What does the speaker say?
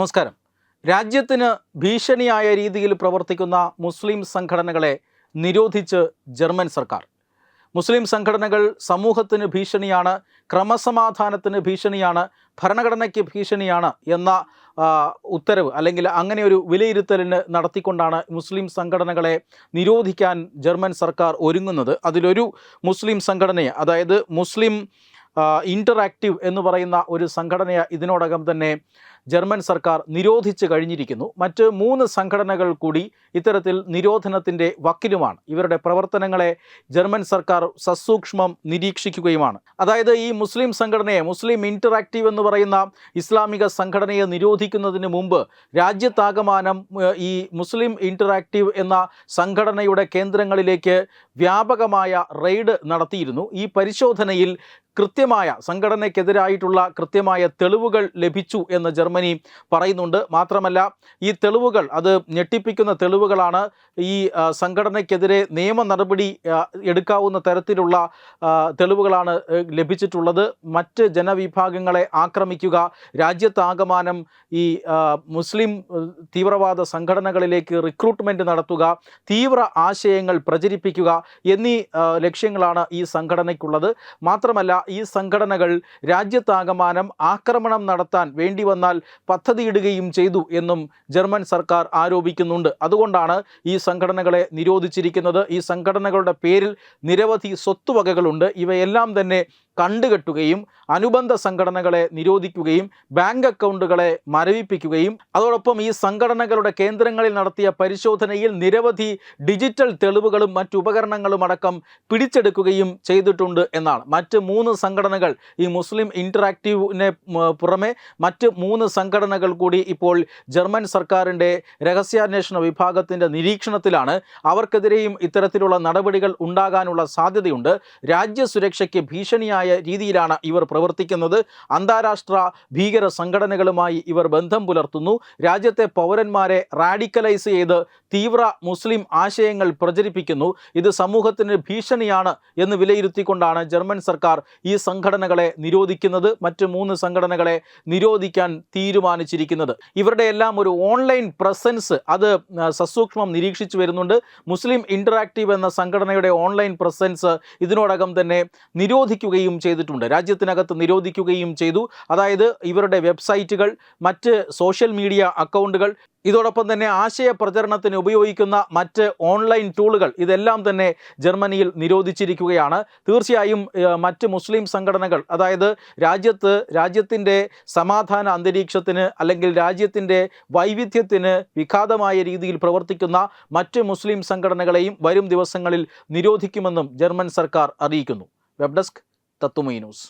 നമസ്കാരം. രാജ്യത്തിന് ഭീഷണിയായ രീതിയിൽ പ്രവർത്തിക്കുന്ന മുസ്ലിം സംഘടനകളെ നിരോധിച്ച് ജർമ്മൻ സർക്കാർ. മുസ്ലിം സംഘടനകൾ സമൂഹത്തിന് ഭീഷണിയാണ് ക്രമസമാധാനത്തിന് ഭീഷണിയാണ് ഭരണഘടനയ്ക്ക് ഭീഷണിയാണ് എന്ന ഉത്തരവ് അല്ലെങ്കിൽ അങ്ങനെ ഒരു വിലയിരുത്തലിന് നടത്തിക്കൊണ്ടാണ് മുസ്ലിം സംഘടനകളെ നിരോധിക്കാൻ ജർമ്മൻ സർക്കാർ ഒരുങ്ങുന്നത്. അതിലൊരു മുസ്ലിം സംഘടനയെ അതായത് മുസ്ലിം ഇന്ററാക്റ്റീവ് എന്ന് പറയുന്ന ഒരു സംഘടനയെ ഇതിനോടകം തന്നെ ജർമ്മൻ സർക്കാർ നിരോധിച്ചു കഴിഞ്ഞിരിക്കുന്നു. മറ്റ് മൂന്ന് സംഘടനകൾ കൂടി ഇത്തരത്തിൽ നിരോധനത്തിന്റെ വക്കിലുമാണ്. ഇവരുടെ പ്രവർത്തനങ്ങളെ ജർമ്മൻ സർക്കാർ സസൂക്ഷ്മം നിരീക്ഷിക്കുകയുമാണ്. അതായത് ഈ മുസ്ലിം സംഘടനയെ മുസ്ലിം ഇന്ററാക്റ്റീവ് എന്ന് പറയുന്ന ഇസ്ലാമിക സംഘടനയെ നിരോധിക്കുന്നതിന് മുമ്പ് രാജ്യത്താകമാനം ഈ മുസ്ലിം ഇന്ററാക്റ്റീവ് എന്ന സംഘടനയുടെ കേന്ദ്രങ്ങളിലേക്ക് വ്യാപകമായ റെയ്ഡ് നടത്തിയിരുന്നു. ഈ പരിശോധനയിൽ കൃത്യമായ സംഘടനയ്ക്കെതിരായിട്ടുള്ള കൃത്യമായ തെളിവുകൾ ലഭിച്ചു എന്ന് ജർമ്മനി പറയുന്നുണ്ട്. മാത്രമല്ല ഈ തെളിവുകൾ അത് ഞെട്ടിപ്പിക്കുന്ന തെളിവുകളാണ് ഈ സംഘടനയ്ക്കെതിരെ നിയമ നടപടി എടുക്കാവുന്ന തരത്തിലുള്ള തെളിവുകളാണ് ലഭിച്ചിട്ടുള്ളത്. മറ്റ് ജനവിഭാഗങ്ങളെ ആക്രമിക്കുക രാജ്യത്താകമാനം ഈ മുസ്ലിം തീവ്രവാദ സംഘടനകളിലേക്ക് റിക്രൂട്ട്മെന്റ് നടത്തുക തീവ്ര ആശയങ്ങൾ പ്രചരിപ്പിക്കുക എന്നീ ലക്ഷ്യങ്ങളാണ് ഈ സംഘടനയ്ക്കുള്ളത്. മാത്രമല്ല ഈ സംഘടനകൾ രാജ്യത്താകമാനം ആക്രമണം നടത്താൻ വേണ്ടി വന്നാൽ പദ്ധതിയിടുകയും ചെയ്തു എന്നും ജർമ്മൻ സർക്കാർ ആരോപിക്കുന്നുണ്ട്. അതുകൊണ്ടാണ് ഈ സംഘടനകളെ നിരോധിച്ചിരിക്കുന്നത്. ഈ സംഘടനകളുടെ പേരിൽ നിരവധി സ്വത്തുവകകളുണ്ട്. ഇവയെല്ലാം തന്നെ കണ്ടുകെട്ടുകയും അനുബന്ധ സംഘടനകളെ നിരോധിക്കുകയും ബാങ്ക് അക്കൗണ്ടുകളെ മരവിപ്പിക്കുകയും അതോടൊപ്പം ഈ സംഘടനകളുടെ കേന്ദ്രങ്ങളിൽ നടത്തിയ പരിശോധനയിൽ നിരവധി ഡിജിറ്റൽ തെളിവുകളും മറ്റു ഉപകരണങ്ങളും അടക്കം പിടിച്ചെടുക്കുകയും ചെയ്തിട്ടുണ്ട് എന്നാണ്. മറ്റ് മൂന്ന് സംഘടനകൾ ഈ മുസ്ലിം ഇന്ററാക്റ്റീവിനെ പുറമെ മറ്റ് മൂന്ന് സംഘടനകൾ കൂടി ഇപ്പോൾ ജർമ്മൻ സർക്കാരിന്റെ രഹസ്യാന്വേഷണ വിഭാഗത്തിന്റെ നിരീക്ഷണത്തിലാണ്. അവർക്കെതിരെയും ഇത്തരത്തിലുള്ള നടപടികൾ ഉണ്ടാകാനുള്ള സാധ്യതയുണ്ട്. രാജ്യസുരക്ഷയ്ക്ക് ഭീഷണിയായ രീതിയിലാണ് ഇവർ പ്രവർത്തിക്കുന്നത്. അന്താരാഷ്ട്ര ഭീകര സംഘടനകളുമായി ഇവർ ബന്ധം പുലർത്തുന്നു. രാജ്യത്തെ പൗരന്മാരെ റാഡിക്കലൈസ് ചെയ്ത് തീവ്ര മുസ്ലിം ആശയങ്ങൾ പ്രചരിപ്പിക്കുന്നു. ഇത് സമൂഹത്തിന് ഭീഷണിയാണ് എന്ന് വിലയിരുത്തിക്കൊണ്ടാണ് ജർമ്മൻ സർക്കാർ ഈ സംഘടനകളെ നിരോധിക്കുന്നത്. മറ്റ് മൂന്ന് സംഘടനകളെ നിരോധിക്കാൻ തീരുമാനിച്ചിരിക്കുന്നത്. ഇവരുടെ എല്ലാം ഒരു ഓൺലൈൻ പ്രസൻസ് അത് സസൂക്ഷ്മം നിരീക്ഷിച്ചു വരുന്നുണ്ട്. മുസ്ലിം ഇന്ററാക്റ്റീവ് എന്ന സംഘടനയുടെ ഓൺലൈൻ പ്രസൻസ് ഇതിനോടകം തന്നെ നിരോധിക്കുകയും ചെയ്തിട്ടുണ്ട്. രാജ്യത്തിനകത്ത് നിരോധിക്കുകയും ചെയ്തു. അതായത് ഇവരുടെ വെബ്സൈറ്റുകൾ മറ്റ് സോഷ്യൽ മീഡിയ അക്കൗണ്ടുകൾ ഇതോടൊപ്പം തന്നെ ആശയ പ്രചരണത്തിന് ഉപയോഗിക്കുന്ന മറ്റ് ഓൺലൈൻ ടൂളുകൾ ഇതെല്ലാം തന്നെ ജർമ്മനിയിൽ നിരോധിച്ചിരിക്കുകയാണ്. തീർച്ചയായും മറ്റ് മുസ്ലിം സംഘടനകൾ അതായത് രാജ്യത്ത് രാജ്യത്തിന്റെ സമാധാന അന്തരീക്ഷത്തിന് അല്ലെങ്കിൽ രാജ്യത്തിന്റെ വൈവിധ്യത്തിന് വിഘാതമായ രീതിയിൽ പ്രവർത്തിക്കുന്ന മറ്റ് മുസ്ലിം സംഘടനകളെയും വരും ദിവസങ്ങളിൽ നിരോധിക്കുമെന്നും ജർമ്മൻ സർക്കാർ അറിയിക്കുന്നു. വെബ് ഡെസ്ക് തത്തുമൈ ന്യൂസ്